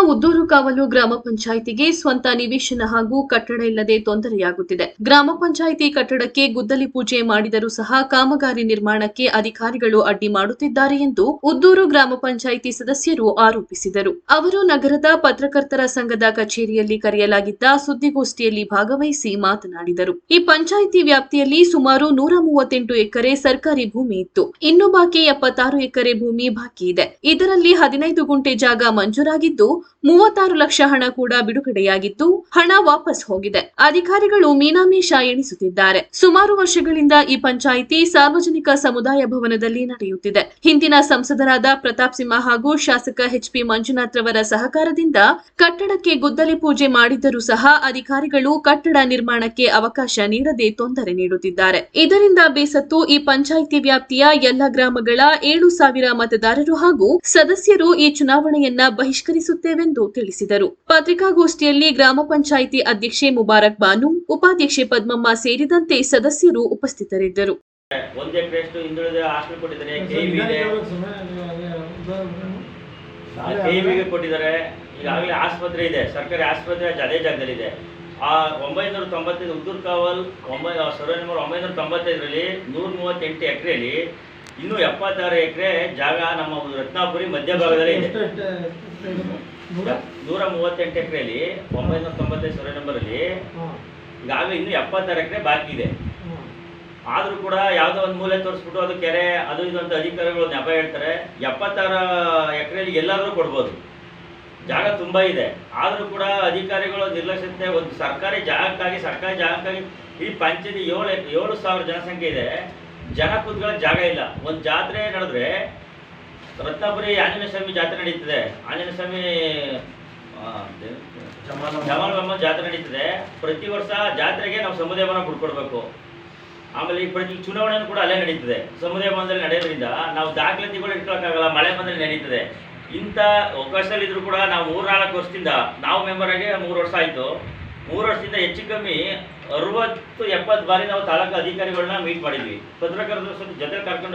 ಉದ್ದೂರು ಕಾವಲು ಗ್ರಾಮ ಪಂಚಾಯಿತಿಗೆ ಸ್ವಂತ ನಿವೇಶನ ಹಾಗೂ ಕಟ್ಟಡ ಇಲ್ಲದೆ ತೊಂದರೆಯಾಗುತ್ತಿದೆ. ಗ್ರಾಮ ಪಂಚಾಯಿತಿ ಕಟ್ಟಡಕ್ಕೆ ಗುದ್ದಲಿ ಪೂಜೆ ಮಾಡಿದರೂ ಸಹ ಕಾಮಗಾರಿ ನಿರ್ಮಾಣಕ್ಕೆ ಅಧಿಕಾರಿಗಳು ಅಡ್ಡಿ ಮಾಡುತ್ತಿದ್ದಾರೆ ಎಂದು ಉದ್ದೂರು ಗ್ರಾಮ ಪಂಚಾಯಿತಿ ಸದಸ್ಯರು ಆರೋಪಿಸಿದರು. ಅವರು ನಗರದ ಪತ್ರಕರ್ತರ ಸಂಘದ ಕಚೇರಿಯಲ್ಲಿ ಕರೆಯಲಾಗಿದ್ದ ಸುದ್ದಿಗೋಷ್ಠಿಯಲ್ಲಿ ಭಾಗವಹಿಸಿ ಮಾತನಾಡಿದರು. ಈ ಪಂಚಾಯಿತಿ ವ್ಯಾಪ್ತಿಯಲ್ಲಿ ಸುಮಾರು ನೂರ ಮೂವತ್ತೆಂಟು ಎಕರೆ ಸರ್ಕಾರಿ ಭೂಮಿ ಇತ್ತು. ಇನ್ನು ಬಾಕಿ ಎಪ್ಪತ್ತಾರು ಎಕರೆ ಭೂಮಿ ಬಾಕಿ ಇದೆ. ಇದರಲ್ಲಿ ಹದಿನೈದು ಗುಂಟೆ ಜಾಗ ಮಂಜೂರಾಗಿದ್ದು ಮೂವತ್ತಾರು ಲಕ್ಷ ಹಣ ಕೂಡ ಬಿಡುಗಡೆಯಾಗಿತ್ತು ಹಣ ವಾಪಸ್ ಹೋಗಿದೆ. ಅಧಿಕಾರಿಗಳು ಮೀನಾಮೀಷ ಎಣಿಸುತ್ತಿದ್ದಾರೆ. ಸುಮಾರು ವರ್ಷಗಳಿಂದ ಈ ಪಂಚಾಯಿತಿ ಸಾರ್ವಜನಿಕ ಸಮುದಾಯ ಭವನದಲ್ಲಿ ನಡೆಯುತ್ತಿದೆ. ಹಿಂದಿನ ಸಂಸದರಾದ ಪ್ರತಾಪ್ ಸಿಂಹ ಹಾಗೂ ಶಾಸಕ ಎಚ್ ಪಿ ಮಂಜುನಾಥ್ ರವರ ಸಹಕಾರದಿಂದ ಕಟ್ಟಡಕ್ಕೆ ಗುದ್ದಲಿ ಪೂಜೆ ಮಾಡಿದ್ದರೂ ಸಹ ಅಧಿಕಾರಿಗಳು ಕಟ್ಟಡ ನಿರ್ಮಾಣಕ್ಕೆ ಅವಕಾಶ ನೀಡದೆ ತೊಂದರೆ ನೀಡುತ್ತಿದ್ದಾರೆ. ಇದರಿಂದ ಬೇಸತ್ತು ಈ ಪಂಚಾಯಿತಿ ವ್ಯಾಪ್ತಿಯ ಎಲ್ಲ ಗ್ರಾಮಗಳ ಏಳು ಸಾವಿರ ಮತದಾರರು ಹಾಗೂ ಸದಸ್ಯರು ಈ ಚುನಾವಣೆಯನ್ನ ಬಹಿಷ್ಕರಿಸುತ್ತೇವೆಂದು ತಿಳಿಸಿದರು. ಪತ್ರಿಕಾಗೋಷ್ಠಿಯಲ್ಲಿ ಗ್ರಾಮ ಪಂಚಾಯಿತಿ ಅಧ್ಯಕ್ಷೆ ಮುಬಾರಕ್ ಬಾನು ಉಪಾಧ್ಯಕ್ಷೆ ಪದ್ಮಮ್ಮ ಸೇರಿದಂತೆ ಸದಸ್ಯರು ಉಪಸ್ಥಿತರಿದ್ದರು. ಕೊಟ್ಟಿದ್ದಾರೆ. ಈಗಾಗಲೇ ಆಸ್ಪತ್ರೆ ಇದೆ. ಸರ್ಕಾರಿ ಆಸ್ಪತ್ರೆ ಅದೇ ಜಾಗದಲ್ಲಿದೆ. ಆ ಒಂಬೈನೂರ ತೊಂಬತ್ತೈದು ಉದ್ದೂರ್ ಕಾವಲ್ ಒಂಬೈ ಸರ್ವೆ ನಂಬರ್ ಒಂಬೈನೂರ ತೊಂಬತ್ತೈದರಲ್ಲಿ ನೂರ ಮೂವತ್ತೆಂಟು ಎಕರೆಯಲ್ಲಿ ಇನ್ನೂ ಎಪ್ಪತ್ತಾರು ಎಕರೆ ಜಾಗ ನಮ್ಮ ರತ್ನಾಪುರಿ ಮಧ್ಯಭಾಗದಲ್ಲಿ ಇದೆ. ನೂರ? ಮೂವತ್ತೆಂಟು ಎಕರೆಯಲ್ಲಿ ಒಂಬೈನೂರ ತೊಂಬತ್ತೈದು ಸಾವಿರ ನಂಬರಲ್ಲಿ. ಈಗಾಗಲೇ ಇನ್ನೂ ಎಪ್ಪತ್ತಾರು ಎಕರೆ ಬಾಕಿ ಇದೆ. ಆದ್ರೂ ಕೂಡ ಯಾವುದೋ ಒಂದು ಮೂಲೆ ತೋರಿಸ್ಬಿಟ್ಟು ಅದು ಕೆರೆ ಅದು ಇದು ಅಂತ ಅಧಿಕಾರಿಗಳು ನೆಪ ಹೇಳ್ತಾರೆ. ಎಪ್ಪತ್ತಾರು ಎಕರೆಯಲ್ಲಿ ಎಲ್ಲಾದರೂ ಕೊಡ್ಬೋದು. ಜಾಗ ತುಂಬ ಇದೆ. ಆದರೂ ಕೂಡ ಅಧಿಕಾರಿಗಳು ನಿರ್ಲಕ್ಷ್ಯತೆ ಒಂದು ಸರ್ಕಾರಿ ಜಾಗಕ್ಕಾಗಿ ಸರ್ಕಾರಿ ಜಾಗಕ್ಕಾಗಿ ಈ ಪಂಚಾಯತಿ ಏಳು ಏಳು ಸಾವಿರ ಜನಸಂಖ್ಯೆ ಇದೆ. ಜನ ಕೂತ್ಕೊಳ್ಳೋ ಜಾಗ ಇಲ್ಲ. ಒಂದು ಜಾತ್ರೆ ನಡೆದ್ರೆ ರತ್ನಾಪುರಿ ಆಂಜನೇಯ ಸ್ವಾಮಿ ಜಾತ್ರೆ ನಡೀತದೆ. ಆಂಜನೇಯ ಸ್ವಾಮಿ ಜಮಾಲ್ ಮೊಹಮ್ಮದ್ ಜಾತ್ರೆ ನಡೀತದೆ. ಪ್ರತಿ ವರ್ಷ ಜಾತ್ರೆಗೆ ನಾವು ಸಮುದಾಯ ಭವನ ಬಿಡ್ಕೊಡ್ಬೇಕು ಆಮೇಲೆ ಈ ಪ್ರತಿ ಚುನಾವಣೆಯನ್ನು ಕೂಡ ಅಲ್ಲೇ ನಡೀತದೆ. ಸಮುದಾಯ ಭವನದಲ್ಲಿ ನಡೆಯೋದ್ರಿಂದ ನಾವು ದಾಖಲಾತಿಗಳು ಇಟ್ಕೊಳಕ್ಕಾಗಲ್ಲ ಮಳೆ ಬಂದಲ್ಲಿ ನಡೀತದೆ. ಇಂಥ ಅವಕಾಶದಲ್ಲಿದ್ರು ಕೂಡ ನಾವು ಮೂರ್ನಾಲ್ಕು ವರ್ಷದಿಂದ ನಾವು ಮೆಂಬರ್ ಆಗಿ ಮೂರು ವರ್ಷ ಆಯಿತು. ಮೂರು ವರ್ಷದಿಂದ ಹೆಚ್ಚು ಕಮ್ಮಿ ಅರವತ್ತು ಎಪ್ಪತ್ತು ಬಾರಿ ನಾವು ತಾಲೂಕು ಅಧಿಕಾರಿಗಳನ್ನ ಮೀಟ್ ಮಾಡಿದ್ವಿ. ಪತ್ರಕರ್ತರ ಜೊತೆ ಕರ್ಕೊಂಡು